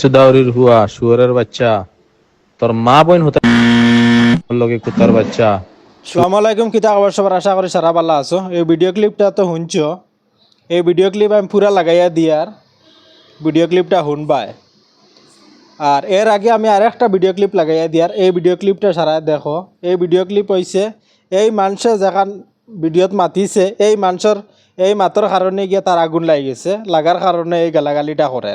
সুদাউরির হুয়া, শুয়ারের বাচ্চা। তোর মা হতে লগে কুত্তার বাচ্চা। আলাইকুম খবর আশা করি সারা ভালো আছো। এই ভিডিও ক্লিপটা তো এই ভিডিও ক্লিপ আমি পুরা লাগাইয়া দিয়ার ভিডিও ক্লিপটা শুনবাই। আর এর আগে আমি ভিডিও ক্লিপ লাগাইয়া দিয়ার এই ভিডিও ক্লিপটা সারা দেখো। এই ভিডিও ক্লিপ হয়েছে এই মানুষে যেখান ভিডিওত মাতিছে, এই মানুষের এই মাতর কারণে গিয়ে তার আগুন লাগি গেছে। লাগার কারণে এই গালাগালিটা করে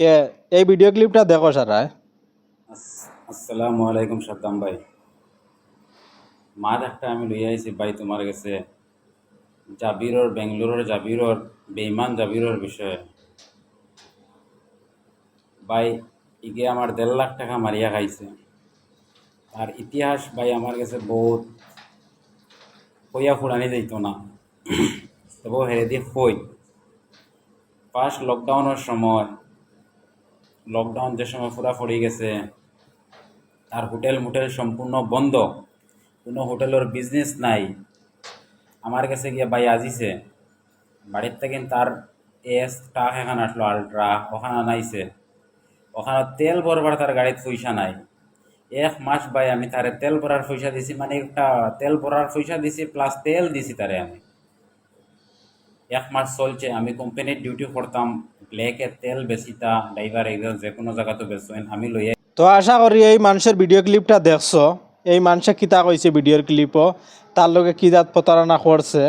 কে, এই ভিডিও ক্লিপটা দেখো, সারা। আসসালামু আলাইকুম, সাদ্দাম ভাই। মাছ একটা আমি লই আইছি, ভাই তোমার কাছে। জাবিরর, বেঙ্গলোরের জাবিরর, বেইমান জাবিরর বিষয়ে। ভাই, ইগে আমার দেড় লাখ টাকা মারিয়া খাইছে। আর ইতিহাস, ভাই, আমার কাছে বহুত কইয়া ফুরানি যাইতো না। তবু হেরে দিয়ে কই ফার্স্ট লকডাউনের সময় লকডাউন যে সময় পুরা পড়ে গেছে, আর হোটেল মোটেল সম্পূর্ণ বন্ধ, কোনো হোটেলের বিজনেস নাই। আমার কাছে গিয়ে ভাই আজিছে বাড়ির থেকে তার এস টাক এখানে আসলো আলট্রা ওখানে আনাইছে। ওখানে তেল ভরবার তার গাড়িত পয়সা নাই। এক মাস ভাই আমি তারে তেল ভরার পয়সা দিছি মানে একটা তেল ভরার পয়সা দিছি প্লাস তেল দিছি তারে আমি। এক মাস চলছে, আমি কোম্পানির ডিউটি করতাম ব্ল্যাকে তেল বেচিতা ড্রাইভার এগুলো যে কোনো জায়গাতে বেচেন আমি লইয়া তো আশা করি এই মানুষের ভিডিও ক্লিপটা দেখছ। এই মানুষে কিতা কইছে ভিডিওর ক্লিপও তার লগে কি জাত প্রতারণা করছে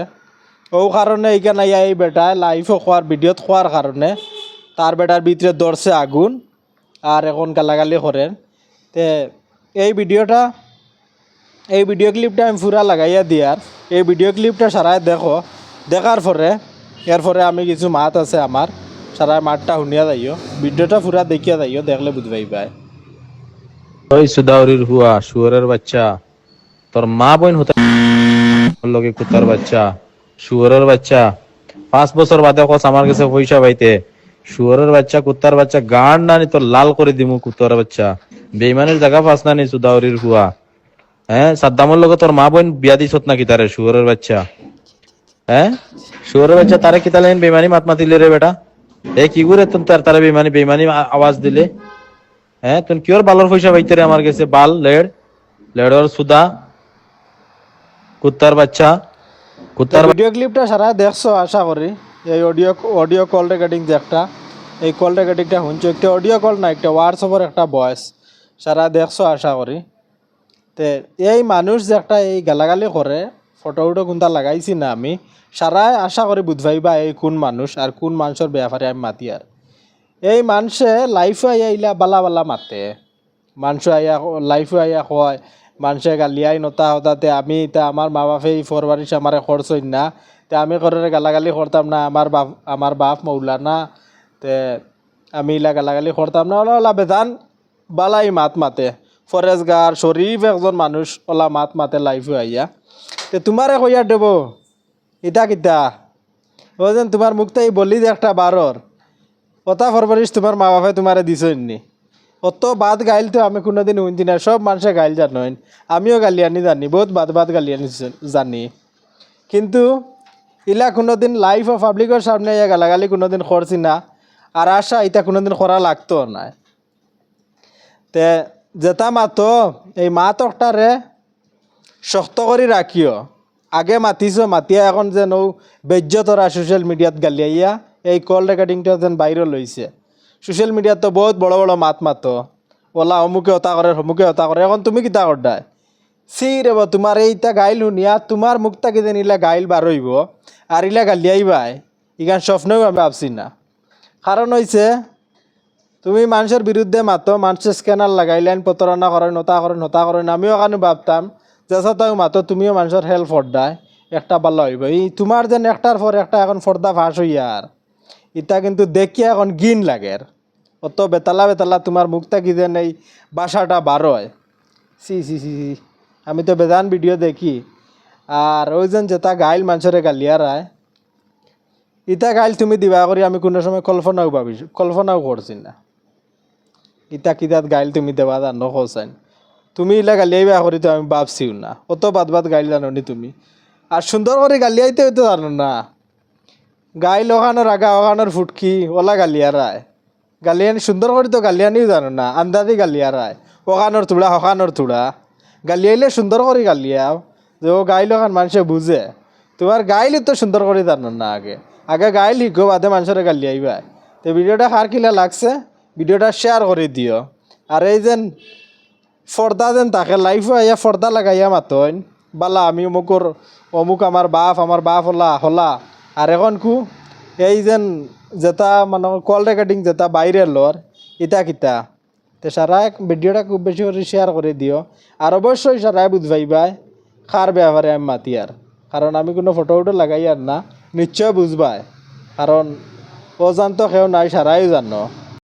ও কারণে এইখানে এই বেটায় লাইফও খোয়ার ভিডিওত খোয়ার কারণে তার বেটার ভিতরে ধরছে আগুন আর এখন গালাগালি করেন তে এই ভিডিওটা এই ভিডিও ক্লিপটা আমি পুরা লাগাইয়া দিয়ার এই ভিডিও ক্লিপটা সারাই দেখো। দেখার পরে এরপরে আমি কিছু মাত আছে আমার সারাই মাতটা শুনিয়া যাইও। ভিডিওটা পুরা দেখিয়া যাইও, দেখলে বুঝবাই পায়। ওই সুদাউরির হুয়া, শুয়ারের বাচ্চা। তোর মা বোন হতে লগে কুত্তার বাচ্চা। শুয়ারের বাচ্চা। পাঁচ বছর বাদে কস আমার কাছে পয়সা পাইতে। শুয়ারের বাচ্চা, কুত্তার বাচ্চা গান নানি তোর লাল করে দিমু কুত্তার বাচ্চা। বেইমানের জায়গা পাস নানি সুদাউরির হুয়া। হ্যাঁ সাদ্দামের লগে তোর মা বোন বিয়া দিছত নাকি তারে, শুয়ারের বাচ্চা। হ্যাঁ? শুয়ারের বাচ্চা, তারে কিতা লাইন বেইমানি মাত মাতিলে রে বেটা? এ কি করে তুমি তার তারে বেইমানি আ- আওয়াজ দিলে? হ্যাঁ তুমি কিওর বালর পয়সা পাইতে রে আমার কাছে? বাল, লেড। লেডর সুদা। কুত্তার বাচ্চা। কুত্তার ভিডিও ক্লিপটা সারা দেখছ, আশা করি। এই অডিও অডিও কল রেকর্ডিং যে একটা, এই কল রেকর্ডিংটা শুনছো। একটা অডিও কল না, একটা হোয়াটসঅ্যাপের একটা ভয়েস সারা দেখছ, আশা করি। তে এই মানুষ যে একটা এই গালাগালি করে ফটো উটো কোনটা লাগাইছি না আমি। সারাই আশা করি বুঝবাইবা এই কোন মানুষ আর কোন মানুষের ব্যাপারে আমি মাতি আর এই মানুষে লাইফে আইয়া ইলা বালা বালা মাতে। মানুষ আইয়া লাইফে আইয়া কয় মানুষে গালিয়াই নতা হতাতে আমি তা আমার মা বাপে এই ফরবারিশ আমারে খরচ হইন না। তে আমি করে গালাগালি করতাম না আমার বাপ আমার বাপ মৌলা না। তে আমি ইলা গালাগালি করতাম না। ওলা ওলা বেদান বালাই মাত মাতে। ফরেজগার শরীফ একজন মানুষ ওলা মাত মাতে লাইফে আইয়া। তে তোমারে কইয়া দেব। ইটা কিতা? যেন তোমার মুখটাই বলি যে একটা বারর। কথা ফরমারিশ তোমার মা বাপে তোমারে দিছনি অত বাদ গাইল তো আমি কোনোদিন শুনছি না সব মানুষে গাইল জানেন আমিও গালিয়ানি জানি, বহুত বাদ বাদ গালিয়ানি জানি কিন্তু ইলা কোনোদিন লাইফ ও পাবলিকের সামনে ইয়া গালাগালি কোনোদিন করছি না। আর আশা এটা কোনোদিন করা লাগতো না তে যেটা মাতো, এই মা মাতকটারে শক্ত করে রাখিও আগে মাতিছো মাতিয়া এখন যেন বেজ্য তোরা সোশ্যাল মিডিয়াত গালিয়াইয়া এই কল রেকর্ডিংটা যেন বাইরে লইছে সোশ্যাল মিডিয়াত তো বহুত বড় বড় মাত মাতো। ওলা, অমুকে হতা করে সমুকে হতা করে এখন তুমি কিতা করদায় সি রে বা তোমার এইটা গাইল শুনিয়া তোমার মুখটা কিদিন ইলা গাইল বার হইব আর ইলা গালিয়াইবাই ইখান স্বপ্নেও আমি ভাবছি না। কারণ হইছে তুমি মানুষের বিরুদ্ধে মাতো মানুষের স্ক্যানার লাগাইলেন প্রতারণা করেন নতা করেন হতা করেন আমিও কেন ভাবতাম। যেসা তাই মাতো তুমিও মানুষের হেল্প ফর্দায় একটা ভালো হইব এই তোমার যেন একটার পর একটা এখন ফর্দা ফাঁস হইয়া আর। ইটা কিন্তু দেখিয়া এখন গিন লাগে। অত বেতালা বেতালা তোমার মুখটা কি যেন এই বাসাটা বার হয়। সি সি সি সি, আমি তো বেদান ভিডিও দেখি। আর ওই যেন যেটা গাইল মানুষের গালিয়ারায় ইটা গাইল তুমি দিবা করি আমি কোনো সময় কল্পনাও ভাবিছো কল্পনাও করছি না। ইটা কিতাত গাইল তুমি দেবা জানো হোসেন তুমি ইলা গালিয়াইবা করি তো আমি ভাবছিও না। অত বাদ বাদ গাইল জানো নি তুমি। আর সুন্দর করে গালিয়াইতে হইতো জানো না। গাইল ওখানোর আগা ওখানোর ফুটকি, ওলা গালিয়ারায় গালিয়ানি সুন্দর করে তো গালিয়ানিও জানো না, আন্দাজি গালিয়ারায় ওখানোর তুড়া হকানোর তুড়া। গালিয়াইলে সুন্দর করে গালিয়াও যে ও গাইলো খান মানুষে বুঝে। তোমার গাইলে তো সুন্দর করে জানো না আগে। আগে গাইল শিখো বাদে মানুষের গালিয়াইবা তো ভিডিওটা কার কিলা লাগছে, ভিডিওটা শেয়ার করে দিও। আর এই যেন ফর্দা যেন তাকে লাইফ আইয়া ফর্দা লাগাইয়া মাতইন বালা, আমি অমুকর অমুক আমার বাপ আমার বাপ হলা হলা। আর এখন কু, এই যেন যেটা মানে কল রেকর্ডিং যেটা বাইরের লর ইটা কিতা তে সারা ভিডিওটা খুব বেশি করে শেয়ার করে দিও। আর অবশ্যই সারাই বুঝবাইবাই খার ব্যাপারে আমি মাতি আর। কারণ আমি কোনো ফটো উটো লাগাই আর না, নিশ্চয় বুঝবাই। কারণ অজান্ত কেউ নাই সারাই জানো।